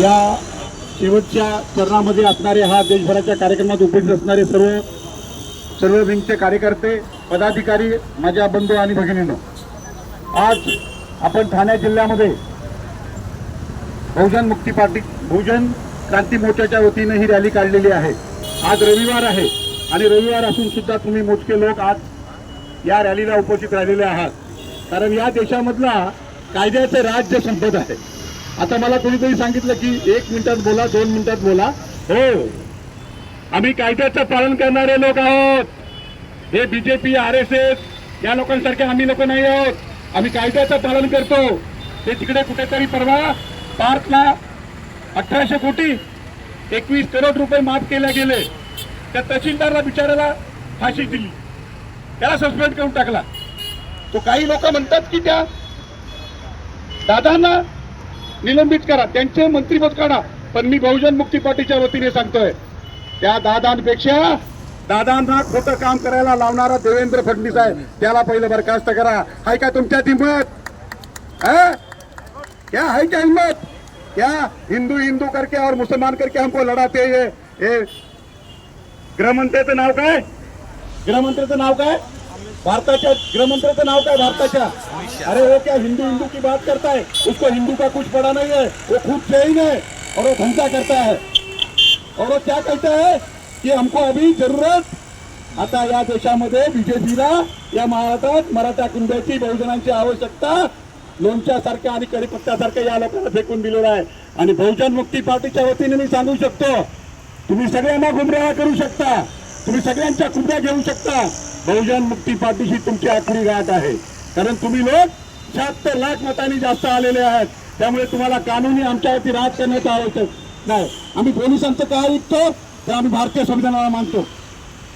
या शेवटच्या चरणामध्ये असणारे हा देशभराच्या कार्यक्रमात उपस्थित असणारे सर्व सर्व विंगचे कार्यकर्ते पदाधिकारी माझ्या बंधू आणि भगिनींनो आज आपण ठाणे जिल्ह्यामध्ये बहुजन मुक्ती पार्टी बहुजन क्रांती मोर्चाच्या वतीने ही रॅली काढलेली आहे. आज रविवार आहे आणि रविवार असून सुद्धा तुम्ही मोजके लोक आज या रॅलीला उपस्थित राहिलेले आहात. कारण या देशामधला कायद्याचं राज्य संपत आहे. आता मला कोणीतरी सांगितलं की एक मिनिटात बोला दोन मिनिटात बोला. हो. आम्ही कायद्याचं पालन करणारे लोक आहोत. हे बीजेपी आर एस एस या लोकांसारखे आम्ही लोक नाही आहोत. आम्ही कायद्याचं पालन करतो. ते तिकडे कुठेतरी परवा पार्कला अठराशे कोटी एकवीस करोड रुपये माफ केले गेले. त्या तहसीलदारला बिचाराला फाशी दिली. त्याला सस्पेंड करून टाकला. तो काही लोक म्हणतात की त्या दादांना निलंबित करा त्यांचे मंत्रीपद काढा. पण मी बहुजन मुक्ती पार्टीच्या वतीने सांगतोय त्या दादांपेक्षा दादांना खोटं काम करायला लावणारा देवेंद्र फडणवीस आहे त्याला पहिलं बरखास्त करा. हाय का तुमच्या हिंमत क्या है क्या हिंमत? क्या हिंदू हिंदू करके और मुसलमान करके हमको लढाते हे ये? गृहमंत्र्याचं नाव काय गृहमंत्र्याचं नाव काय भारताच्या गृहमंत्र्याचं नाव काय भारताच्या? अरे वो क्या हिंदू हिंदू की बात करता है? उसको हिंदू का कुछ पड़ा नहीं है। वो खुद जैन है और वो धंधा करता है। और वो क्या कहता है कि हमको अभी जरूरत आता या देशामध्ये बीजेपीला या महाराष्ट्रात मराठा कुंड्याची बहुजनांची आवश्यकता लोणच्यासारख्या आणि कढीपत्त्यासारख्या या लोकांना फेकून दिलेला आहे. आणि बहुजन मुक्ती पार्टीच्या वतीने मी सांगू शकतो तुम्ही सगळ्यांना गुमराह करू शकता. तुम्ही सगळ्यांच्या कुंड्या घेऊ शकता. बहुजन मुक्ती पार्टीशी तुमची आखणी गाठ आहे. कारण तुम्ही लोक शहात्तर लाख मतांनी जास्त आलेले आहेत. त्यामुळे तुम्हाला कानूनी आमच्यावरती राज करण्याचं आवश्यक नाही. आम्ही पोलिसांचं काय ऐकतो तर आम्ही भारतीय संविधानाला मानतो.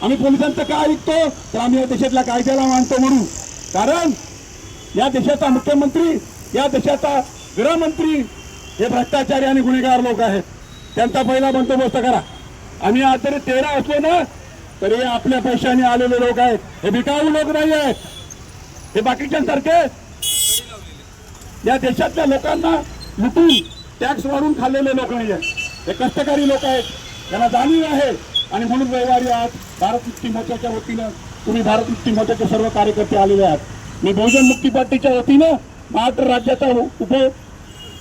आम्ही पोलिसांचं काय ऐकतो तर आम्ही या देशातल्या कायद्याला मानतो म्हणून. कारण या देशाचा मुख्यमंत्री या देशाचा गृहमंत्री हे भ्रष्टाचारी आणि गुन्हेगार लोक आहेत. त्यांचा पहिला बंदोबस्त करा. आम्ही आज जरी तेरा असलो ना तरी हे आपल्या पैशाने आलेले लोक आहेत. हे भिकाऊ लोक नाही आहेत. हे बाकीच्यांसारखे या देशातल्या लोकांना लुटून टॅक्स वाढून खाल्लेले लोक नाही आहेत. हे कष्टकरी लोक आहेत. त्यांना जाणीव आहे. आणि म्हणून रविवारी आज भारत मुक्ती मोर्चाच्या वतीनं तुम्ही भारत मुक्ती मोर्चाचे सर्व कार्यकर्ते आलेले आहात. मी बहुजन मुक्ती पार्टीच्या वतीनं महाराष्ट्र राज्याचा उप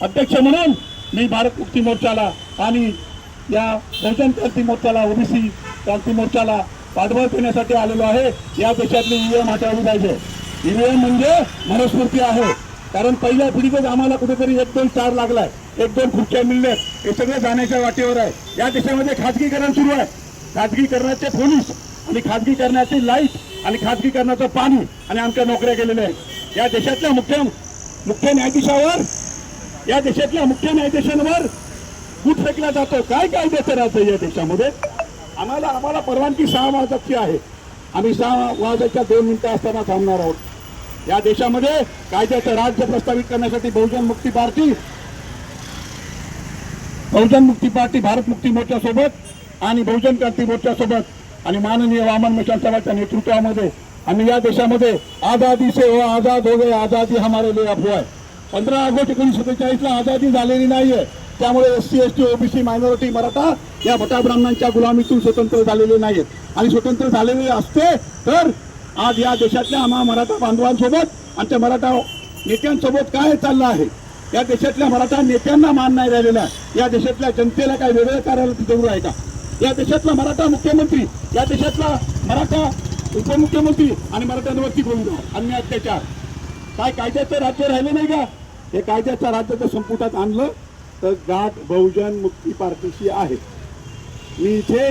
अध्यक्ष म्हणून मी भारत मुक्ती मोर्चाला आणि या बहुजन क्रांती मोर्चाला ओबीसी क्रांती मोर्चाला पाठबळ देण्यासाठी आलेलो आहे. या देशातली ईव्हीएम हटवली पाहिजे. ईव्हीएम म्हणजे मनस्फूर्ती आहे. कारण पहिल्या पिढीतच आम्हाला कुठेतरी एक दोन स्टार लागलाय. एक दोन खुर्च्या मिळल्यात हे सगळं जाण्याच्या वाटेवर आहे. या देशामध्ये खाजगीकरण सुरू आहे. खाजगीकरणाचे पोलीस आणि खाजगीकरणाची लाइट आणि खाजगीकरणाचं पाणी आणि आमच्या नोकऱ्या गेलेल्या आहेत. या देशातल्या मुख्य मुख्य न्यायाधीशावर या देशातल्या मुख्य न्यायाधीशांवर कुठ फेकला जातो. काय काय राज्य या देशामध्ये? आम्हाला आम्हाला परवानगी सहा वाजताची आहे. आम्ही सहा वाजायच्या दोन मिनिटं असताना थांबणार आहोत. या देशामध्ये कायद्याचं राज्य प्रस्तावित करण्यासाठी बहुजन मुक्ती पार्टी बहुजन मुक्ती पार्टी भारत मुक्ती मोर्चा सोबत आणि बहुजन क्रांती मोर्चा सोबत आणि माननीय वामन मिशन साहेबांच्या नेतृत्वामध्ये आम्ही या देशामध्ये आझादी से हो आझाद हो गए आझादी हमारे लिए अफवा आहे पंधरा ऑगस्ट एकोणीसशे सत्तेचाळीसला आझादी झालेली नाहीये. त्यामुळे S C S T OBC minority Maratha या भटा ब्राह्मणांच्या गुलामीतून स्वतंत्र झालेले नाहीत आणि स्वतंत्र झालेले असते तर आज या देशातल्या आम्हा मराठा बांधवांसोबत आमच्या मराठा नेत्यांसोबत काय चाललं आहे? या देशातल्या मराठा नेत्यांना मान नाही राहिलेला या देशातल्या जनतेला काय वेगळं करायला जरूर आहे का? या देशातला मराठा मुख्यमंत्री या देशातला मराठा उपमुख्यमंत्री आणि मराठ्यांवरती गुन्हा अन्य अत्याचार. काय कायद्याचं राज्य राहिलं नाही का? हे कायद्याचं राज्य जर संपुटात आणलं तर गाठ बहुजन मुक्ती पार्टीशी आहे. मी इथे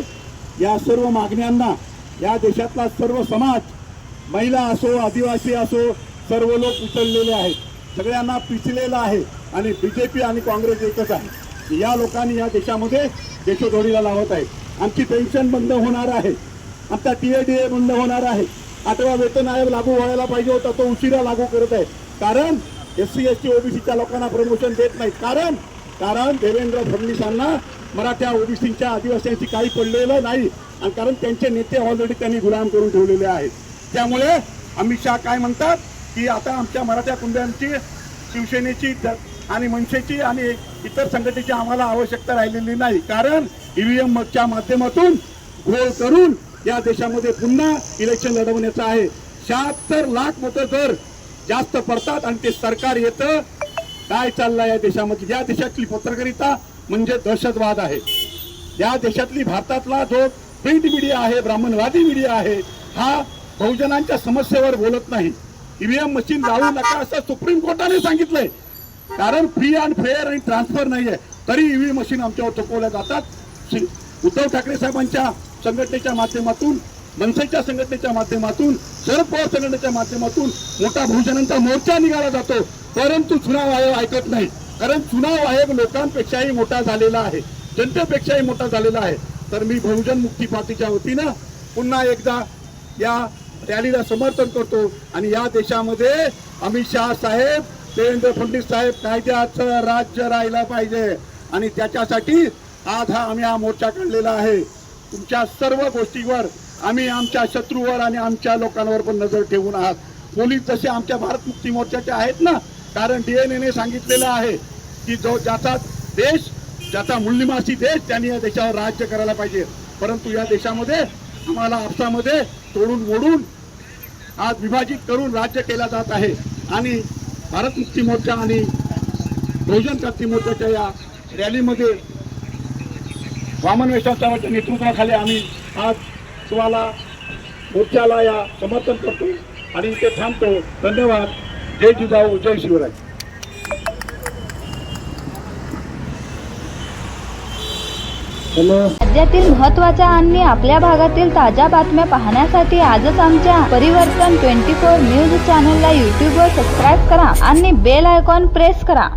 या सर्व मागण्यांना या देशातला सर्व समाज महिला असो आदिवासी असो सर्व लोक उचललेले आहेत. सगळ्यांना पिचलेलं आहे आणि बी जे पी आणि काँग्रेस एकच आहे. या लोकांनी या देशामध्ये देशोधोडीला लावत आहे. आमची पेन्शन बंद होणार आहे. आमचा टी ए डी ए बंद होणार आहे. आठवा वेतन आयोग लागू व्हायला पाहिजे होता तो उशिरा लागू करत आहे. कारण एस सी एस टी ओबीसीच्या लोकांना प्रमोशन देत नाहीत. कारण कारण देवेंद्र फडणवीसांना मराठ्या ओबीसींच्या आदिवासींची काही पडलेलं नाही. आणि कारण त्यांचे नेते ऑलरेडी त्यांनी गुलाम करून ठेवलेले आहेत. त्यामुळे अमित शहा काय म्हणतात की आता आमच्या मराठा कुंड्यांची शिवसेनेची आणि मनसेची आणि इतर संघटनेची आम्हाला आवश्यकता राहिलेली नाही. कारण ईव्हीएमच्या माध्यमातून घोळ करून या देशामध्ये पुन्हा इलेक्शन लढवण्याचं आहे. शहात्तर लाख मतं जर जास्त पडतात आणि ते सरकार येतं काय चाललंय या देशामध्ये? या देशातली पत्रकारिता म्हणजे दहशतवाद आहे. या देशातली भारतातला जो प्रिंट मीडिया आहे ब्राह्मणवादी मीडिया आहे हा बहुजनांच्या समस्येवर बोलत नाही. ईव्हीएम मशीन लावू नका असं सुप्रीम कोर्टाने सांगितलंय. कारण फ्री अँड फेअर आणि ट्रान्सफर नाही आहे तरी ईव्हीएम मशीन आमच्यावर थोपवल्या जातात. श्री- उद्धव ठाकरे साहेबांच्या संघटनेच्या माध्यमातून मनसेच्या संघटनेच्या माध्यमातून शरद पवार संघटनेच्या माध्यमातून मोठा बहुजनांचा मोर्चा निघाला जातो. परंतु चुनाव आयोग ऐकत नाही. कारण चुनाव आयोग लोकांपेक्षाही मोठा झालेला आहे. जनतेपेक्षाही मोठा झालेला आहे. तर मी बहुजन मुक्ती पार्टीच्या वतीनं पुन्हा एकदा या रॅलीला समर्थन करतो आणि या देशामध्ये अमित शहा साहेब देवेंद्र फडणवीस साहेब कायद्याचं राज्य राहिलं पाहिजे. आणि त्याच्यासाठी आज हा आम्ही हा मोर्चा काढलेला आहे. तुमच्या सर्व गोष्टीवर आम्ही आमच्या शत्रूवर आणि आमच्या लोकांवर पण नजर ठेवून आहात. पोलीस जसे आमच्या भारत मुक्ती मोर्चाचे आहेत ना कारण डीएनएने सांगितलेलं आहे की जो ज्याचा देश ज्याचा मूल्यमासी देश त्यांनी या देशावर राज्य करायला पाहिजे. परंतु या देशामध्ये आम्हाला आपसामध्ये तोडून मोडून आज विभाजित करून राज्य केला जात आहे. आणि भारत मुक्ती मोर्चा आणि बहुजन क्रांती मोर्चाच्या या रॅलीमध्ये वामन वैष्णवच्या नेतृत्वाखाली आम्ही आज तुम्हाला मोर्चाला या समर्थन करतो आणि इथे थांबतो. धन्यवाद. जय जिजाऊ जय शिवराय. राज्यातील महत्त्वाच्या आणि आपल्या भागातील ताज्या बातम्या पाहण्यासाठी आजच आमच्या परिवर्तन ट्वेंटी फोर न्यूज चॅनलला यूट्यूबवर सबस्क्राईब करा आणि बेल आयकॉन प्रेस करा.